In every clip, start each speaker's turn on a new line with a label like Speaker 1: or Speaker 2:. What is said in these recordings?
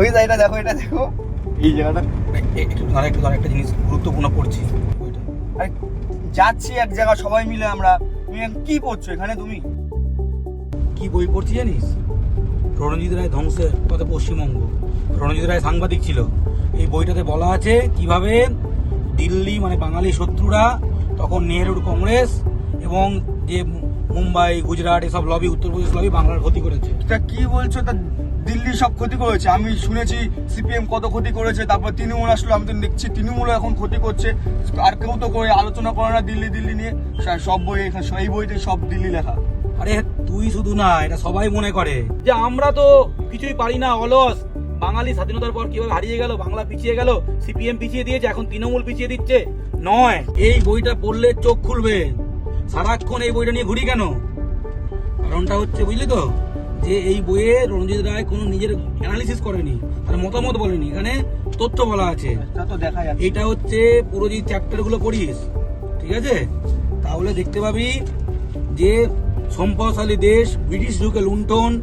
Speaker 1: ওই জায়গাটা দেখো এটা দেখো। এই জায়গাটা?
Speaker 2: একটু ধর একটু ধর একটা জিনিস গুরুত্বপূর্ণ পড়ছি ওইটা।
Speaker 1: আরে যাচ্ছি এক জায়গা সবাই মিলে আমরা। তুমি কি পড়ছো এখানে তুমি?
Speaker 2: কি বই পড়ছি জানিস? রণজিৎ রায় ধ্বংসের পথে পশ্চিমবঙ্গ। রণজিৎ রায় সাংবাদিক ছিল। এই বইটাতে বলা আছে কীভাবে দিল্লি মানে বাঙালি শত্রুরা তখন নেহরুর কংগ্রেস এবং যে মুম্বাই গুজরাট এসব লবি উত্তরপ্রদেশ লবি বাংলার ক্ষতি করেছে।
Speaker 1: তা কি বলছো? তা দিল্লি সব ক্ষতি করেছে। আমি শুনেছি সিপিএম কত ক্ষতি করেছে তারপর তৃণমূল আসলো আমি তো দেখছি তৃণমূল এখন ক্ষতি করছে। আর কেউ তো করে আলোচনা করে না দিল্লি দিল্লি নিয়ে। সব বই এখানে এই বইতে সব দিল্লি লেখা।
Speaker 2: আরে তুই শুধু না এটা সবাই মনে করে। যে আমরা তো কিছুই পারি না অলস। বাঙালি স্বাধীনতার পর কীভাবে হারিয়ে গেল বাংলা পিছিয়ে গেল সিপিএম পিছিয়ে দিয়েছে এখন তৃণমূল পিছিয়ে দিচ্ছে। নয় এই বইটা পড়লে চোখ খুলবে। সারাক্ষণ এই বইটা নিয়ে ঘুরি কেন? কারণটা হচ্ছে বুঝলি তো যে এই বইয়ে রঞ্জিত রায় কোনো নিজের অ্যানালিসিস করেনি তার মতামত বলেনি। এখানে তথ্য বলা আছে। এটা হচ্ছে পুরো যে চ্যাপ্টারগুলো পড়িস ঠিক আছে? তাহলে দেখতে পাবি যে সম্পদশালী দেশ ব্রিটিশ যুগে লুণ্ঠন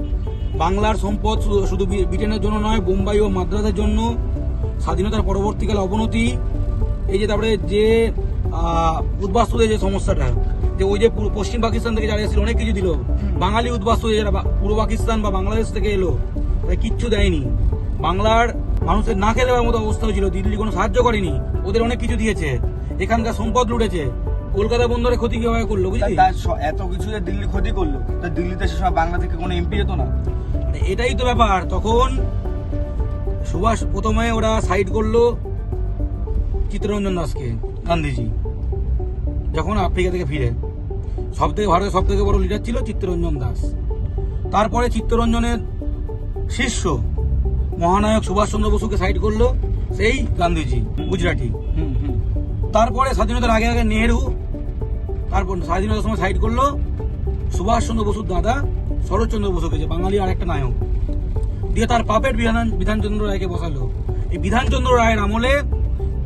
Speaker 2: বাংলার সম্পদ শুধু- ব্রিটেনের জন্য নয় বোম্বাই ও মাদ্রাসের জন্য স্বাধীনতার পরবর্তীকালে অবনতি এই যে তারপরে যে উদ্বাস্তুদের যে সমস্যাটা যে ওই যে পুরো পশ্চিম পাকিস্তান থেকে যারা এসেছিল অনেক কিছু দিল। বাঙালি উদ্বাস্তু যারা বা- পূর্ব পাকিস্তান বা বাংলাদেশ থেকে এলো কিচ্ছু দেয়নি। বাংলার মানুষের না খেয়ে দেওয়ার মতো অবস্থা হয়েছিল দিল্লি কোনো সাহায্য করেনি ওদের অনেক কিছু দিয়েছে। এখানকার সম্পদ লুটেছে কলকাতা বন্দরে ক্ষতি কীভাবে করল বুঝলি?
Speaker 1: এত কিছু যে দিল্লি ক্ষতি করল তা দিল্লিতে সে সময় বাংলা থেকে কোনো এমপি যেত না।
Speaker 2: এটাই তো ব্যাপার। তখন সুভাষ প্রথমে ওরা সাইড করল চিত্তরঞ্জন দাসকে গান্ধীজি যখন আফ্রিকা থেকে ফিরে। সব থেকে ভারতের সব থেকে বড় লিডার ছিল চিত্তরঞ্জন দাস। তারপরে চিত্তরঞ্জনের শিষ্য মহানায়ক সুভাষচন্দ্র বসুকে সাইড করল, সেই গান্ধীজি, গুজরাটি। তারপরে স্বাধীনতার আগে আগে নেহেরু, তারপর স্বাধীনতার সময় সাইড করল সুভাষচন্দ্র বসুর দাদা শরৎচন্দ্র বসুকে, যে বাঙালি আর একটা নায়ক। দিয়ে তার পাপের বিধান বিধানচন্দ্র রায়কে বসালো। এই বিধানচন্দ্র রায়ের আমলে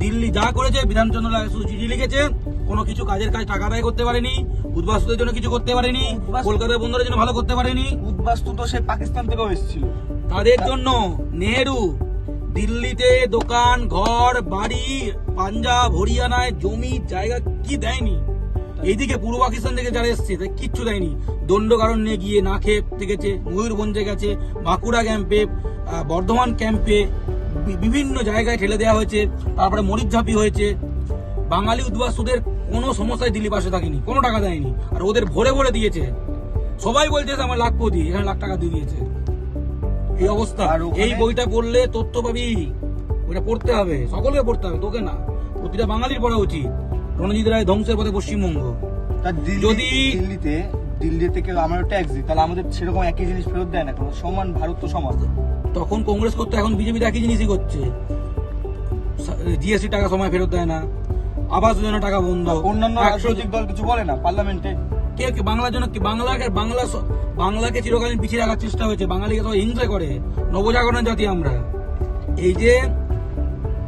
Speaker 2: দিল্লি যা করেছে, বিধানচন্দ্র রায় শুধু চিঠি লিখেছে, কোনো কিছু কাজের কাজ টাকা আদায় করতে পারেনি উদ্বাস্তুদের জন্য কিছু করতে পারেনি কলকাতা বন্দরের জন্য ভালো করতে পারেনি।
Speaker 1: উদ্বাস্তু তো সে পাকিস্তান থেকেও এসেছিল।
Speaker 2: তাদের জন্য নেহেরু দিল্লিতে দোকান ঘর বাড়ি পাঞ্জাব হরিয়ানায় জমি জায়গা কি দেয়নি? এইদিকে পূর্ব পাকিস্তান থেকে যারা এসছে তাই কিচ্ছু দেয়নি। দণ্ড দণ্ডকারণ্যে গিয়ে না খেয়ে থেকেছে ময়ূরভঞ্জে গেছে বাঁকুড়া ক্যাম্পে বর্ধমান ক্যাম্পে বিভিন্ন জায়গায় ঠেলে দেওয়া হয়েছে তারপরে মরিচঝাপি হয়েছে। বাঙালি উদ্বাস্তুদের কোনো সমস্যায় দিল্লি পাশে থাকেনি কোনো টাকা দেয়নি। আর ওদের ভরে ভরে দিয়েছে। সবাই বলছে যে আমার লাখপতি এখানে লাখ টাকা দিয়ে দিয়েছে। এই অবস্থা। এই বইটা পড়লে তথ্য পাবি। ওইটা পড়তে হবে সকলকে পড়তে হবে তোকে না। প্রতিটা বাঙালির পড়া উচিত। রণজিৎ রায় ধ্বংসের পথে পশ্চিমবঙ্গ। যদি-
Speaker 1: দিল্লিতে দিল্লি থেকে আমরা ট্যাক্স দিই তাহলে আমাদের সেরকম একই জিনিস ফেরত দেয় না কোনো সমান ভারত তো সমান।
Speaker 2: তখন কংগ্রেস করতো এখন বিজেপি একই জিনিসই করছে। জিএসটি টাকা সময় ফেরত দেয় না। আবাস যোজনা টাকা বন্ধ
Speaker 1: অন্যান্য রাজনৈতিক দল কিছু বলে না পার্লামেন্টে।
Speaker 2: কে কে? বাংলার জন্য কি? বাংলাকে বাংলা বাংলাকে চিরকালীন পিছিয়ে রাখার চেষ্টা হয়েছে। বাঙালিকে সবাই হিংসা করে। নবজাগরণ জাতি আমরা। এই যে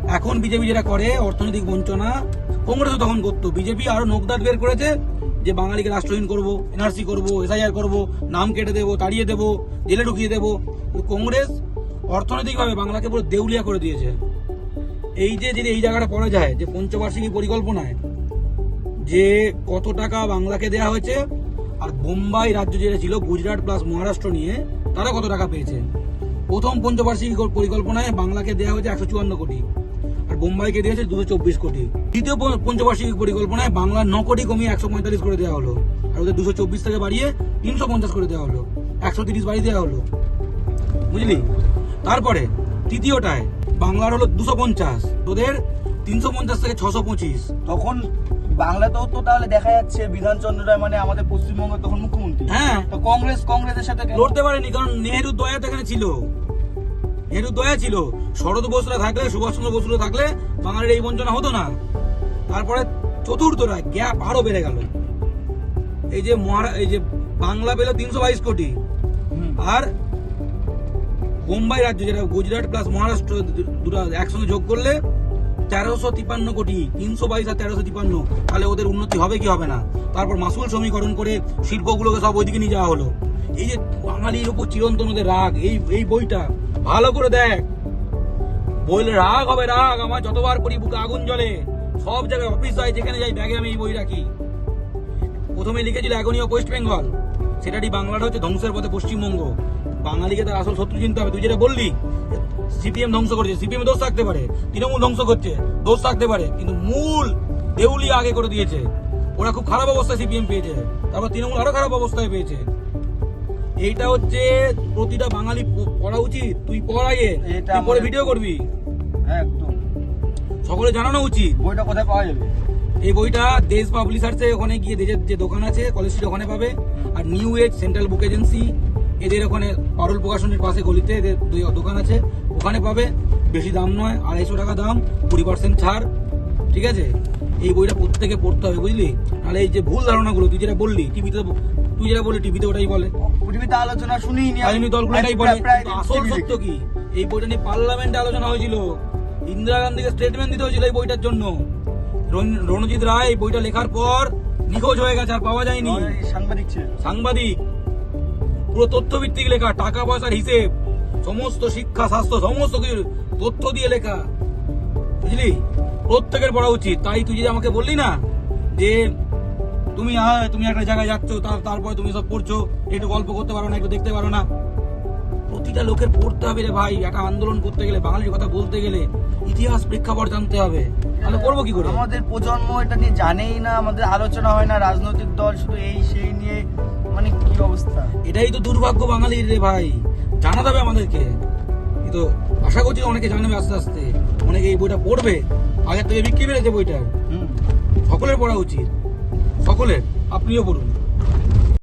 Speaker 2: এখন বিজেপি যেটা করে অর্থনৈতিক বঞ্চনা কংগ্রেসও তখন করতো। বিজেপি আরও নোকদাট বের করেছে যে বাঙালিকে রাষ্ট্রহীন করব এনআরসি করব এসআইআর করব নাম কেটে দেবো তাড়িয়ে দেবো জেলে ঢুকিয়ে দেবো। কংগ্রেস অর্থনৈতিকভাবে বাংলাকে পুরো দেউলিয়া করে দিয়েছে। এই যে যদি এই জায়গাটা পড়া যায়, যে পঞ্চবার্ষিকী পরিকল্পনায় যে কত টাকা বাংলাকে দেয়া হয়েছে, আর বোম্বাই রাজ্য যেটা ছিল, গুজরাট প্লাস মহারাষ্ট্র নিয়ে তারা কত টাকা পেয়েছে? প্রথম পঞ্চবার্ষিকী পরিকল্পনায় বাংলাকে দেওয়া হয়েছে একশো চুয়ান্ন কোটি, আর বোম্বাইকে দিয়েছে দুশো চব্বিশ কোটি। দ্বিতীয় পঞ্চবার্ষিকী পরিকল্পনায় বাংলা ন কোটি কমিয়ে একশো পঁয়তাল্লিশ করে দেওয়া হলো, আর ওদের দুশো চব্বিশ থেকে বাড়িয়ে তিনশো পঞ্চাশ করে দেওয়া হলো, একশো তিরিশ বাড়িয়ে দেওয়া হলো। বুঝলি? তারপরে তৃতীয়টায় বাংলার হলো দুশো পঞ্চাশ তোদের তিনশো পঞ্চাশ থেকে ছশো পঁচিশ।
Speaker 1: তখন বাংলাতেও তো তাহলে দেখা যাচ্ছে বিধানচন্দ্র রায় মানে আমাদের পশ্চিমবঙ্গের তখন মুখ্যমন্ত্রী।
Speaker 2: হ্যাঁ।
Speaker 1: তো কংগ্রেস কংগ্রেসের সাথে
Speaker 2: লড়তে পারেনি কারণ নেহেরু দয়া তো এখানে ছিল। নেহেরু দয়া ছিল। শরৎ বসুরা থাকলে সুভাষচন্দ্র বসুরা থাকলে বাঙালির এই বঞ্চনা হতো না। তারপরে চতুর্থ রায় গ্যাপ আরও বেড়ে গেল। এই যে মহারা এই যে বাংলা পেল তিনশো বাইশ কোটি। আর বোম্বাই রাজ্য, যেটা গুজরাট প্লাস মহারাষ্ট্র দুটো একসঙ্গে যোগ করলে তেরোশো তিপান্ন কোটি, তিনশো বাইশ আর তেরোশো তিপান্ন তাহলে ওদের উন্নতি হবে কি হবে না? তারপর মাসুল সমীকরণ করে শিল্পগুলোকে সব ওইদিকে নিয়ে যাওয়া হলো। এই যে বাঙালির উপর চিরন্তন ওদের রাগ, এই এই বইটা ভালো করে দেখ। বইলে রাগ হবে, রাগ। আমার যতবার পড়ি বুকে আগুন জ্বলে, সব জায়গায় অফিস হয়, যেখানে যাই ব্যাগে আমি এই বই রাখি। প্রথমে লিখেছিল অফ ওয়েস্ট বেঙ্গল সেটাটি বাংলাটা হচ্ছে ধ্বংসের পথে পশ্চিমবঙ্গ। বাঙালিকে তার আসল শত্রু চিনতে হবে। তুই যেটা বললি সিপিএম ধ্বংস করছে সিপিএম দোষ থাকতে পারে তৃণমূল ধ্বংস করছে দোষ থাকতে পারে কিন্তু মূল দেউলি আগে করে দিয়েছে। ওরা খুব খারাপ অবস্থায় সিপিএম পেয়েছে তারপর তৃণমূল আরও খারাপ অবস্থায় পেয়েছে। এইটা হচ্ছে প্রতিটা বাঙালি পড়া উচিত তুই পড় আগে
Speaker 1: এটা
Speaker 2: তুই পরে ভিডিও করবি।
Speaker 1: হ্যাঁ একদম।
Speaker 2: সকলে জানানো উচিত।
Speaker 1: বইটা কোথায় পাওয়া যাবে?
Speaker 2: এই বইটা দেশ পাবলিশার্সে ওখানে গিয়ে দেশের যে দোকান আছে কলেজ স্ট্রিট ওখানে পাবে। আর New Age Central Book Agency এদের ওখানে পারুল প্রকাশনের পাশে গলিতে এদের দুই দোকান আছে। ওখানে পাবে বেশি দাম নয় আড়াইশো টাকা দাম কুড়ি পার্সেন্ট ছাড় ঠিক আছে? এই বইটা প্রত্যেকে পড়তে হবে বুঝলি? নাহলে এই যে ভুল ধারণাগুলো তুই যেটা বললি টিভিতে তুই যেটা বললি টিভিতে ওটাই বলে।
Speaker 1: পৃথিবীতে আলোচনা শুনিনি আমি।
Speaker 2: রাজনৈতিক দলগুলো এটাই বলে। আসল সত্য কি? এই বইটা নিয়ে পার্লামেন্টে আলোচনা হয়েছিল। ইন্দিরা গান্ধীকে স্টেটমেন্ট দিতে হয়েছিল এই বইটার জন্য। রণজিৎ রায় এই বইটা লেখার পর নিখোঁজ হয়ে গেছে আর পাওয়া যায়নি।
Speaker 1: সাংবাদিক
Speaker 2: সাংবাদিক। পুরো তথ্য ভিত্তিক লেখা, টাকা, পয়সার হিসেব, সমস্ত শিক্ষা, স্বাস্থ্য, সমস্ত কিছু তথ্য দিয়ে লেখা। বুঝলি? প্রত্যেকের পড়া উচিত। তাই তুই যে আমাকে বললি না যে তুমি তুমি একটা জায়গায় যাচ্ছ, তার তারপরে তুমি সব পড়ছো, একটু গল্প করতে পারো না, একটু দেখতে পারো না। প্রতিটা লোকের পড়তে হবে রে ভাই। একটা আন্দোলন করতে গেলে, বাঙালির কথা বলতে গেলে ইতিহাস প্রেক্ষাপট জানতে হবে। তাহলে করব কি করে?
Speaker 3: আমাদের প্রজন্ম এটা নিয়ে জানেই না, আমাদের আলোচনা হয় না, রাজনৈতিক দল শুধু এই, সেই কি অবস্থা।
Speaker 2: এটাই তো দুর্ভাগ্য বাঙালির রে ভাই। জানাতে হবে আমাদেরকে। কিন্তু আশা করছি অনেকে জানাবে আস্তে আস্তে। অনেকে এই বইটা পড়বে। আগের থেকে বিক্রি বেড়েছে
Speaker 3: বইটা
Speaker 2: সকলের পড়া উচিত। সকলের। আপনিও পড়ুন।